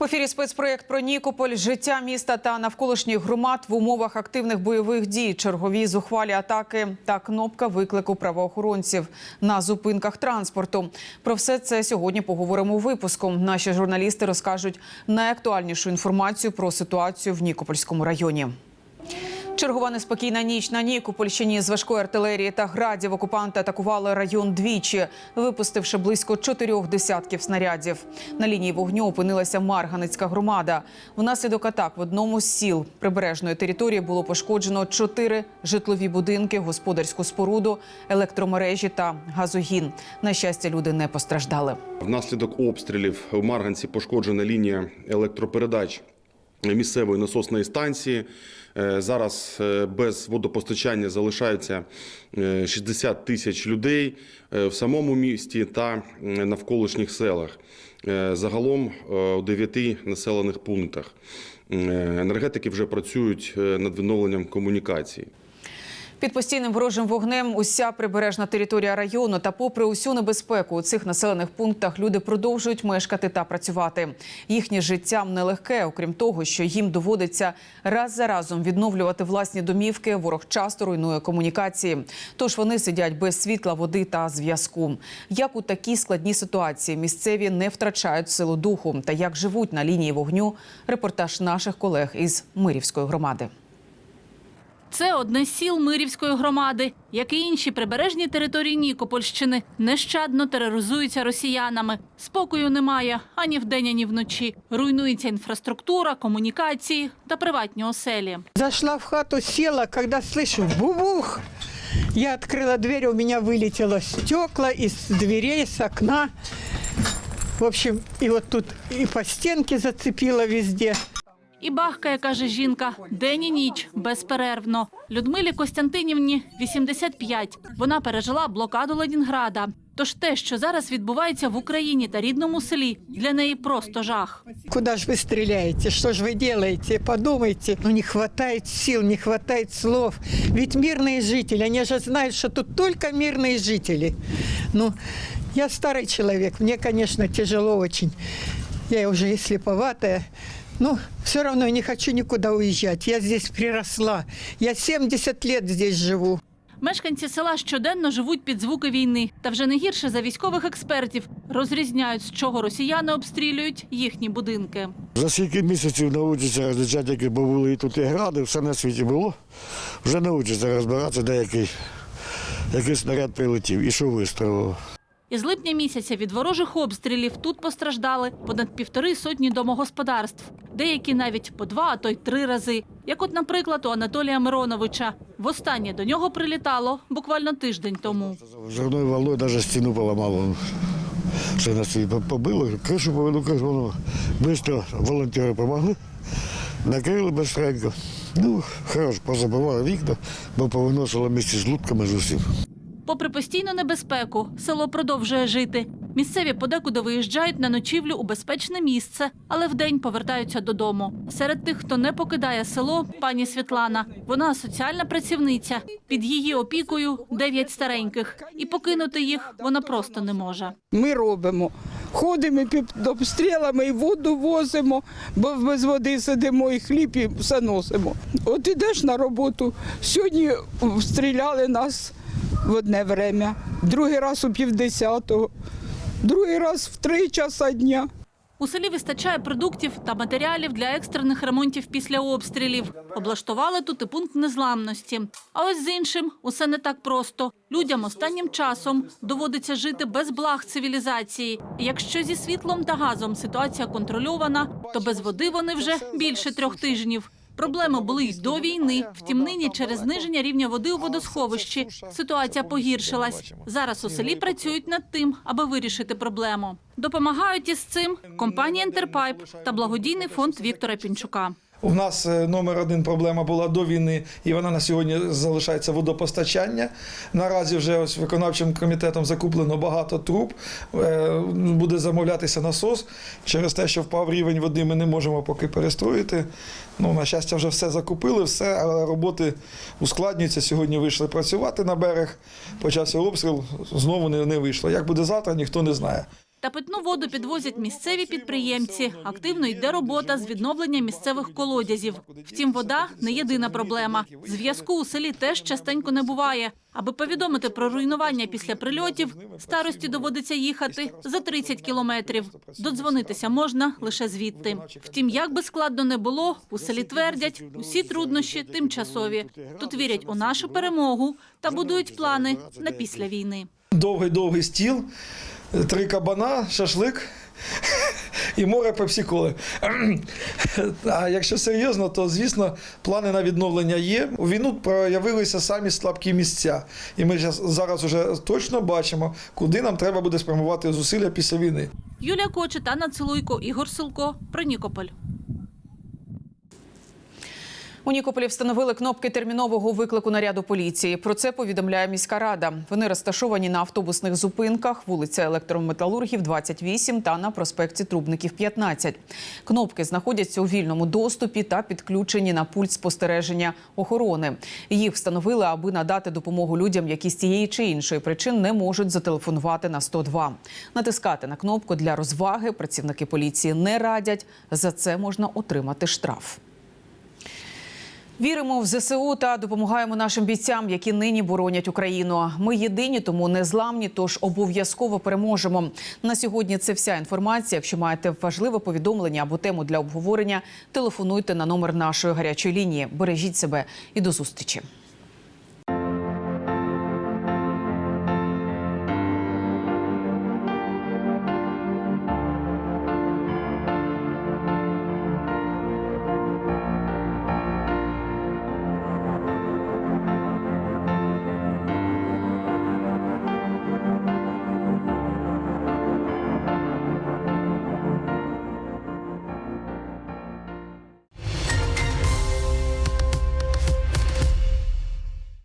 В ефірі спецпроєкт про Нікополь, життя міста та навколишніх громад в умовах активних бойових дій, чергові зухвалі атаки та кнопка виклику правоохоронців на зупинках транспорту. Про все це сьогодні поговоримо у випуску. Наші журналісти розкажуть найактуальнішу інформацію про ситуацію в Нікопольському районі. Чергова неспокійна ніч на Нікопольщині з важкої артилерії та градів окупанти атакували район двічі, випустивши близько чотирьох десятків снарядів. На лінії вогню опинилася Марганицька громада. Внаслідок атак в одному з сіл прибережної території було пошкоджено чотири житлові будинки, господарську споруду, електромережі та газогін. На щастя, люди не постраждали. Внаслідок обстрілів у Марганці пошкоджена лінія електропередач місцевої насосної станції. Е, Зараз е, без водопостачання залишаються е, 60 тисяч людей е, в самому місті та е, навколишніх селах. Е, Загалом е, у 9 населених пунктах. Е, Енергетики вже працюють е, над відновленням комунікації. Під постійним ворожим вогнем уся прибережна територія району. Та, попри усю небезпеку у цих населених пунктах, люди продовжують мешкати та працювати. Їхнє життя нелегке, окрім того, що їм доводиться раз за разом відновлювати власні домівки. Ворог часто руйнує комунікації. Тож вони сидять без світла, води та зв'язку. Як у такій складній ситуації місцеві не втрачають силу духу та як живуть на лінії вогню. Репортаж наших колег із Мирівської громади. Це одне з сіл Мирівської громади, як і інші прибережні території Нікопольщини, нещадно тероризуються росіянами. Спокою немає ані вдень, ані вночі. Руйнується інфраструктура, комунікації та приватні оселі. Зашла в хату, села, когда слышу бубух. Я открыла дверь, у меня вылетело стекла из дверей, с окна. В общем, и вот тут и по стенке зацепило везде. І бахкає, каже жінка, день і ніч безперервно. Людмилі Костянтинівні 85. Вона пережила блокаду Ленінграда. Тож те, що зараз відбувається в Україні та рідному селі, для неї просто жах. Куда же вы стреляете? Что же вы делаете? Подумайте. Ну, не хватает сил, не хватает слов. Ведь мирные жители, они же знают, что тут только мирные жители. Ну, я старый человек, мне, конечно, тяжело очень. Я уже и слеповатая. Но все равно я не хочу никуда уезжать. Я здесь приросла. Я 70 лет здесь живу. Мешканці села щоденно живуть під звуки війни, та вже не гірше за військових експертів розрізняють, з чого росіяни обстрілюють їхні будинки. За скільки місяців навчиться розлічати, які були і тут і гради, все на світі було. Вже навчиться розбиратися, де який, який снаряд прилетів і що вистрілило. Із липня місяця від ворожих обстрілів тут постраждали понад півтори сотні домогосподарств, деякі навіть по два, а то й три рази. Як, от, наприклад, у Анатолія Мироновича. Востаннє до нього прилітало буквально тиждень тому. Зерною волною навіть стіну поламало. Все на світ побило, кришу поведу, воно. Бистро волонтери допомогли, накрили безстренько. Ну, хорош, позабивали вікна, бо повиносило місці з лутками з усім. Попри постійну небезпеку, село продовжує жити. Місцеві подекуди виїжджають на ночівлю у безпечне місце, але вдень повертаються додому. Серед тих, хто не покидає село, пані Світлана. Вона соціальна працівниця. Під її опікою дев'ять стареньких, і покинути їх вона просто не може. Ми робимо. Ходимо під обстрілами і воду возимо, бо без води сидимо і хліб і все носимо. От ідеш на роботу. Сьогодні стріляли нас в одне время, другий раз у півдесятого, другий раз в три часа дня. У селі вистачає продуктів та матеріалів для екстрених ремонтів після обстрілів. Облаштували тут і пункт незламності. А ось з іншим усе не так просто. Людям останнім часом доводиться жити без благ цивілізації. Якщо зі світлом та газом ситуація контрольована, то без води вони вже більше трьох тижнів. Проблеми були й до війни. Втім, нині через зниження рівня води у водосховищі ситуація погіршилась. Зараз у селі працюють над тим, аби вирішити проблему. Допомагають із цим компанія «Інтерпайп» та благодійний фонд Віктора Пінчука. У нас е, номер один проблема була до війни, і вона на сьогодні залишається водопостачання. Наразі вже ось виконавчим комітетом закуплено багато труб. Е, Буде замовлятися насос. Через те, що впав рівень води, ми не можемо поки перестроїти. Ну, на щастя, вже все закупили, все, але роботи ускладнюються. Сьогодні вийшли працювати на берег, почався обстріл, знову не, не вийшло. Як буде завтра, ніхто не знає. Та питну воду підвозять місцеві підприємці. Активно йде робота з відновлення місцевих колодязів. Втім, вода не єдина проблема. Зв'язку у селі теж частенько не буває. Аби повідомити про руйнування після прильотів, старості доводиться їхати за 30 кілометрів. Додзвонитися можна лише звідти. Втім, як би складно не було, у селі твердять, усі труднощі тимчасові. Тут вірять у нашу перемогу та будують плани на після війни. Довгий-довгий стіл, три кабана, шашлик і море пепсіколи. А якщо серйозно, то звісно плани на відновлення є. У війну проявилися самі слабкі місця, і ми зараз вже точно бачимо, куди нам треба буде спрямувати зусилля після війни. Юлія Кочета, Анна Цилуйко, Ігор Силко, про Нікополь. У Нікополі встановили кнопки термінового виклику наряду поліції. Про це повідомляє міська рада. Вони розташовані на автобусних зупинках, вулиця Електрометалургів, 28 та на проспекті Трубників, 15. Кнопки знаходяться у вільному доступі та підключені на пульт спостереження охорони. Їх встановили, аби надати допомогу людям, які з тієї чи іншої причин не можуть зателефонувати на 102. Натискати на кнопку для розваги працівники поліції не радять. За це можна отримати штраф. Віримо в ЗСУ та допомагаємо нашим бійцям, які нині боронять Україну. Ми єдині, тому не зламні, тож обов'язково переможемо. На сьогодні це вся інформація. Якщо маєте важливе повідомлення або тему для обговорення, телефонуйте на номер нашої гарячої лінії. Бережіть себе і до зустрічі.